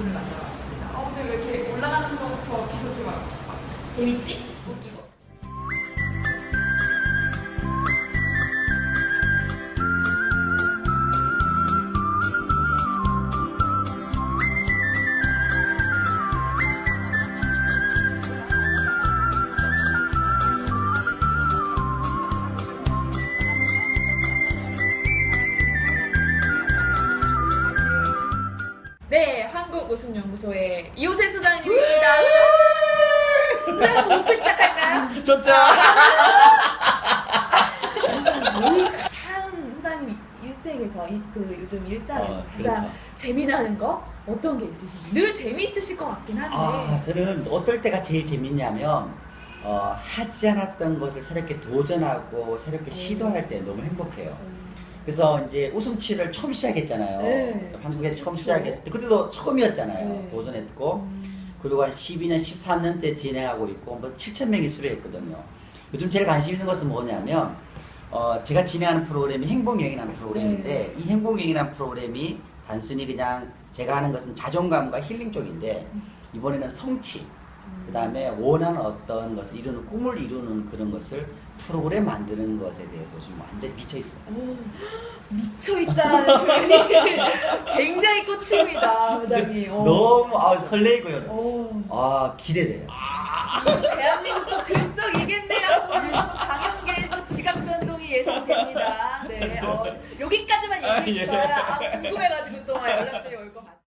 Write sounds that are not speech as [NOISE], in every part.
분을 만들어 봤습니다. 어, 근데 왜 이렇게 올라가는 것부터 기선제 막, 막 재밌지? 웃기고. 네, 한국웃음연구소의 이호세 소장님이십니다. 소장님 웃고 시작할까요? 좋죠. [LAUGHS] 참 소장님 일생에서 이, 그 요즘 일상에서 어, 가장 그렇죠. 재미나는 거 어떤 게 있으신지 늘 재미있으실 것 같긴 한데 아, 저는 어떨 때가 제일 재밌냐면 어, 하지 않았던 것을 새롭게 도전하고 새롭게 시도할 때 너무 행복해요. 음, 그래서 이제 웃음치를 처음 시작했잖아요. 네. 그래서 한국에 처음 그렇죠. 시작했을 때 그때도 처음이었잖아요. 네. 도전했고 음, 그리고 한 12년, 13년째 진행하고 있고 뭐 7천 명이 수료했거든요. 요즘 제일 관심 있는 것은 뭐냐면 어, 제가 진행하는 프로그램이 행복여행이라는 프로그램인데 네. 이 행복여행이라는 프로그램이 단순히 그냥 제가 하는 것은 자존감과 힐링 쪽인데 이번에는 성취 음. 그 다음에 원하는 어떤 것을 이루는 꿈을 이루는 그런 것을 프로그램 만드는 것에 대해서 지금 완전 미쳐 있어요. 오, [GASPS] 미쳐 있다라는 표현이 [LAUGHS] 굉장히 꽂힙니다, 소장님. 어. 너무 아, 설레고요. 오. 아 기대돼요. 대한민국 또 들썩이겠네요. 또 오늘 또 강연계 또 지각 변동이 예상됩니다. 네, 어, 여기까지만 얘기해 주셔야 아, 궁금해가지고 또 연락들이 올 것 같아요.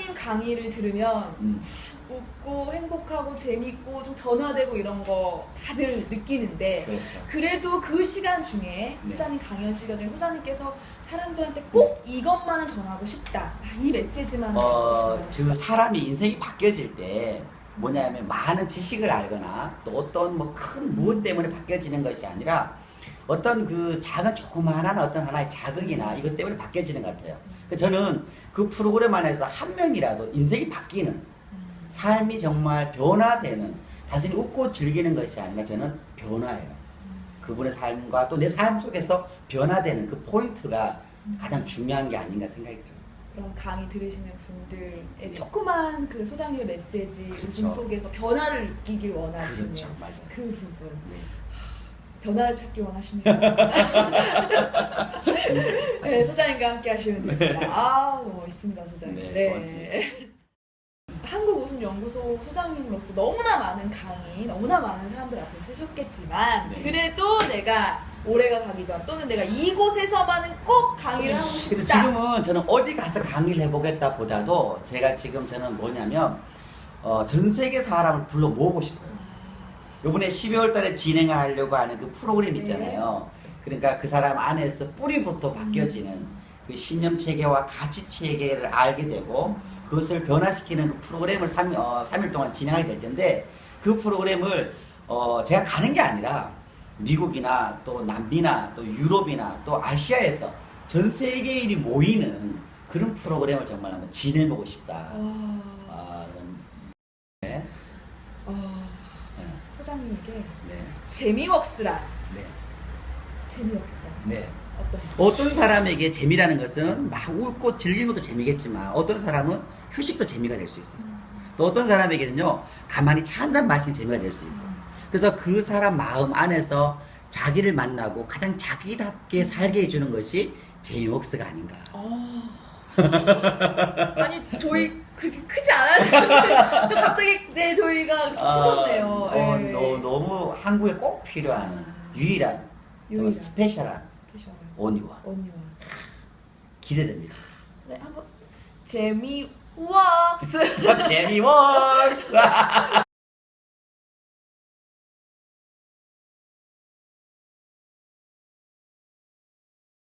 소장님 강의를 들으면 음. 웃고 행복하고 재밌고 좀 변화되고 이런 거 다들 느끼는데 그렇죠. 그래도 그 시간 중에 네. 소장님 강연 시간 중에 소장님께서 사람들한테 꼭 이것만은 전하고 싶다. 아, 이 메시지만 어, 그 사람이 인생이 바뀌어질 때 뭐냐면 많은 지식을 알거나 또 어떤 뭐 큰 무엇 때문에 바뀌어지는 것이 아니라 어떤 그 작은 조그마한 어떤 하나의 자극이나 이것 때문에 바뀌어지는 것 같아요. 그 저는 그 프로그램 안에서 한 명이라도 인생이 바뀌는 삶이 정말 변화되는 단순히 웃고 즐기는 것이 아니라 저는 변화예요. 그분의 삶과 또 내 삶 속에서 변화되는 그 포인트가 가장 중요한 게 아닌가 생각이 들어요. 그럼 강의 들으시는 분들의 조그만 그 소장님의 메시지 그렇죠. 웃음 속에서 변화를 느끼길 원하시는 그렇죠. 그 부분 네. 변화를 찾기 원하십니다. [LAUGHS] 네, 소장님과 함께 하시면 됩니다. 아 너무 멋있습니다, 소장님. 네, 고맙습니다. 한국 웃음 연구소 소장님으로서 너무나 많은 강의, 너무나 많은 사람들 앞에 쓰셨겠지만 네. 그래도 내가 올해가 가기 전 또는 내가 이곳에서만은 꼭 강의를 하고 싶다. 지금은 저는 어디 가서 강의를 해보겠다 보다도 제가 지금 저는 뭐냐면 어, 전 세계 사람을 불러 모으고 싶어요. 요번에 12월 달에 진행하려고 하는 그 프로그램 있잖아요. 그러니까 그 사람 안에서 뿌리부터 바뀌어지는 그 신념 체계와 가치 체계를 알게 되고 그것을 변화시키는 그 프로그램을 3, 어, 3일 동안 진행하게 될 텐데 그 프로그램을 어, 제가 가는 게 아니라 미국이나 또 남미나 또 유럽이나 또 아시아에서 전 세계인이 모이는 그런 프로그램을 정말 한번 진행해보고 싶다. 아, 아, 그럼, 네. 아, 네. 소장님에게 네. 재미웍스란 네. 재미웍스란 네. 어떤 어떤 사람에게 재미라는 것은 막 웃고 즐기는 것도 재미겠지만 어떤 사람은 휴식도 재미가 될 수 있어요. 또 어떤 사람에게는요 가만히 차 한 잔 마시는 재미가 될 수 있고 그래서 그 사람 마음 안에서 자기를 만나고 가장 자기답게 살게 해주는 것이 제이웍스가 아닌가. 아. 아니 저희 [LAUGHS] 또 갑자기 네 저희가 커졌네요. 어, 네. 너, 너무 한국에 꼭 필요한 아. 유일한, 유일한. 또 스페셜한 패션 온니와 언니와 기대됩니다. 네 한번 재미 웍스 제이웍스. [LAUGHS] [LAUGHS]